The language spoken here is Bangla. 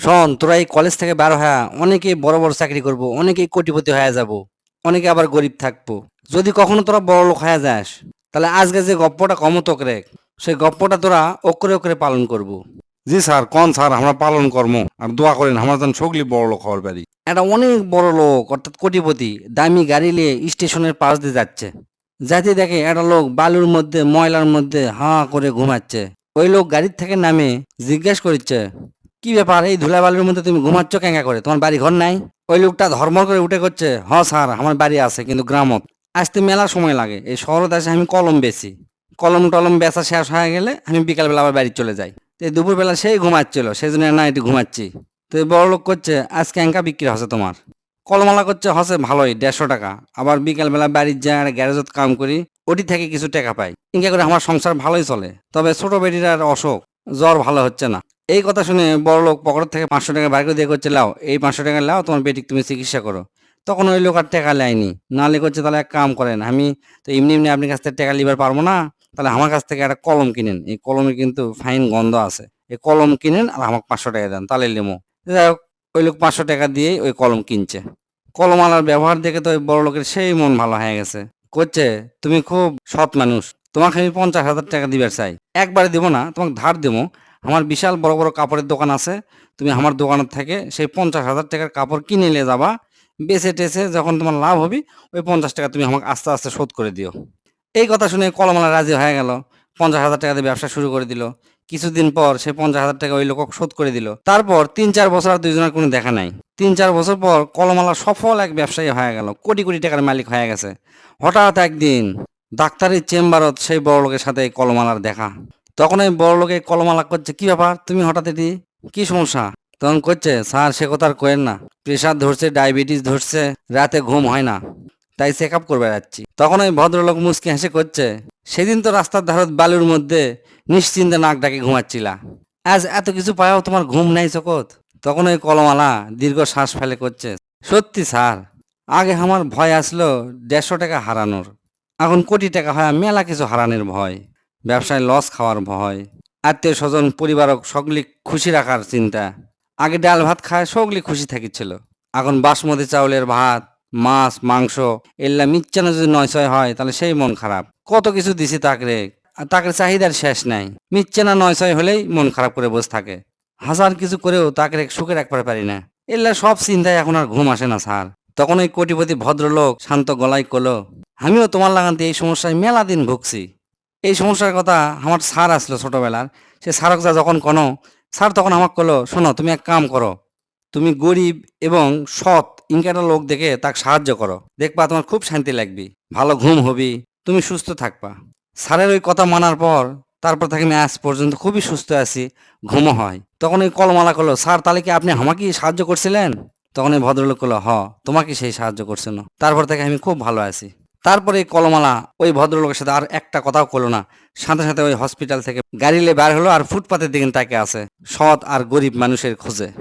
শোন তোরা এই কলেজ থেকে বার হয়ে অনেকেই বড় বড় চাকরি করব অনেকেই কোটিপতি হয়ে যাব অনেকে আবার গরিব থাকব। যদি কখনো তোরা বড় লোক হয়ে যাস তাহলে আজকে যে গপ্পটা কমতক রে সেই গপ্পটা তোরা অক্ষরে অক্ষরে পালন করব। জি স্যার কন স্যার আমরা পালন কর্ম আর দোয়া করেন আমরা যেন সগলি বড় লোক হওয়ার পারি। একটা অনেক বড় লোক অর্থাৎ কোটিপতি দামি গাড়ি নিয়ে স্টেশনের পাশ দিয়ে যাচ্ছে। যাতে দেখে একটা লোক বালুর মধ্যে ময়লার মধ্যে হাঁ করে ঘুমাচ্ছে। ওই লোক গাড়ির থেকে নামে জিজ্ঞেস করছে কি ব্যাপার? এই ধুলা বালুর মধ্যে তুমি ঘুমাচ্ছ কেঙ্গা করে? তোমার বাড়ি ঘর নাই? ওই লোকটা ধর্ম করে উঠে করছে হ স্যার, আমার বাড়ি আছে, কিন্তু গ্রামত। আসতে মেলা সময় লাগে। এই শহরত আসে আমি কলম বেশি কলম টলম বেচা শেষ হয়ে গেলে আমি বিকালবেলা আবার বাড়ি চলে যাই। তো দুপুরবেলা সেই ঘুমাচ্ছিল সেই জন্য না এটি ঘুমাচ্ছি। তো এই বড় লোক করছে আজকে এঙ্কা বিক্রি হচ্ছে তোমার? কলমালা করছে, হসে ভালোই, দেড়শো টাকা। আবার বিকালবেলা বাড়ির আর গ্যারেজত কাম করি, ওটি থেকে কিছু টাকা পাই। ইনকা করে আমার সংসার ভালোই চলে। তবে ছোট বেটির আর অসুখ, জ্বর ভালো হচ্ছে না। এই কথা শুনে বড় লোক পকেট থেকে পাঁচশো টাকা বার করে দিয়ে করছে লাও, এই পাঁচশো টাকা লাও, তোমার বেটিক তুমি চিকিৎসা করো। তখন ওই লোক আর টাকা নেয়নি নালে করছে তাহলে এক কাম করেন, আমি তো এমনি এমনি আপনার কাছ থেকে টাকা লিবার পারব না, তাহলে আমার কাছ থেকে একটা কলম কিনেন। এই কলমে কিন্তু ফাইন গন্ধ আছে। এই কলম কিনেন আর আমাকে পাঁচশো টাকা দেন, তাহলে লেমো। যাই হোক, ওই লোক পাঁচশো টাকা দিয়েই ওই কলম কিনছে। কলমালার ব্যবহার দেখে তো ওই বড় লোকের সেই মন ভালো হয়ে গেছে। করছে তুমি খুব সৎ মানুষ, তোমাকে আমি পঞ্চাশ হাজার টাকা দিবার চাই। একবারে দিব না, তোমাকে ধার দেবো আমার বিশাল বড় বড় কাপড়ের দোকান আছে। তুমি আমার দোকানের থেকে সেই পঞ্চাশ হাজার টাকার কাপড় কিনে নিয়ে যাবা। বেছে টেচে যখন তোমার লাভ হবে, ওই পঞ্চাশ টাকা তুমি আমাকে আস্তে আস্তে শোধ করে দিও। এই কথা শুনে কলমালা রাজি হয়ে গেল। পঞ্চাশ হাজার টাকা দিয়ে ব্যবসা শুরু করে দিল। কিছুদিন পর সে পঞ্চাশ হাজার টাকা ওই লোক শোধ করে দিল। তারপর তিন চার বছর আর দুইজনের কোনো দেখা নাই। তিন চার বছর পর কলমালা সফল এক ব্যবসায়ী হয়ে গেল। কোটি কোটি টাকার মালিক হয়ে গেছে। হঠাৎ একদিন ডাক্তারের চেম্বারত সেই বড় লোকের সাথে কলমালার দেখা। তখন ওই বড় লোকে কলমালা করছে, কি ব্যাপার? তুমি হঠাৎ এটি কি সমস্যা? তখন করছে, স্যার, সে কথা আর কোয়েন না। প্রেশার ধরছে, ডায়াবেটিস ধরছে, রাতে ঘুম হয় না। তাই চেক আপ করবে যাচ্ছি তখন ওই ভদ্রলোক মুসকি হেসে করছে, সেদিন তো রাস্তার ধারত বালুর মধ্যে নিশ্চিন্তে নাক ডাকে ঘুমাচ্ছিলা। আজ এত কিছু পায়াও তোমার ঘুম নাই চকত তখন ওই কলমালা দীর্ঘ শ্বাস ফেলে করছে, সত্যি স্যার, আগে আমার ভয় আসলো দেড়শো টাকা হারানোর। এখন কোটি টাকা হয় মেলা কিছু হারানোর ভয়। ব্যবসায় লস খাওয়ার ভয়, আত্মীয় স্বজন, পরিবারক সকলি খুশি রাখার চিন্তা। আগে ডাল ভাত খায় সকলি খুশি থাকিছিল এখন বাসমতি চাউলের ভাত, মাছ, মাংস, এল্লা মিচ্ছানো যদি নয় ছয় হয়, তাহলে সেই মন খারাপ। কত কিছু দিছি তাকরে আর তাকে চাহিদার শেষ নাই। মিচ্ছানা নয় ছয় হলেই মন খারাপ করে বসে থাকে। হাজার কিছু করেও তাকে সুখে রাখতে পারি না। এল্লা সব চিন্তায় এখন আর ঘুম আসে না, স্যার। তখন ওই কোটিপতি ভদ্রলোক শান্ত গলায় কলো, আমিও তোমার লাগাতে এই সমস্যায় মেলা দিন ভুগছি। এই সমস্যার কথা আমার স্যার আসলো ছোটবেলার। সে স্যারক যা যখন কোনো, স্যার তখন আমাকে কলো, শোনো, তুমি এক কাম করো, তুমি গরিব এবং সৎ ইনকাটা লোক দেখে তাকে সাহায্য করো। দেখবা তোমার খুব শান্তি লাগবে, ভালো ঘুম হবি, তুমি সুস্থ থাকবা। স্যারের ওই কথা মানার পর, তারপর থেকে আমি আজ পর্যন্ত খুবই সুস্থ আছি, ঘুমও হয়। তখন ওই কলমালা করল স্যার, তাহলে কি আপনি আমাকে সাহায্য করছিলেন? তখন এই ভদ্রলোক করল হ তোমাকে সেই সাহায্য করছিল। তারপর থেকে আমি খুব ভালো আছি। তারপরে কলমালা ওই ভদ্রলোকের সাথে আর একটা কথাও করল না। সাথে সাথে ওই হসপিটাল থেকে গাড়ি নিয়ে বার হলো আর ফুটপাতের দিকে তাকে আছে। সৎ আর গরিব মানুষের খোঁজে।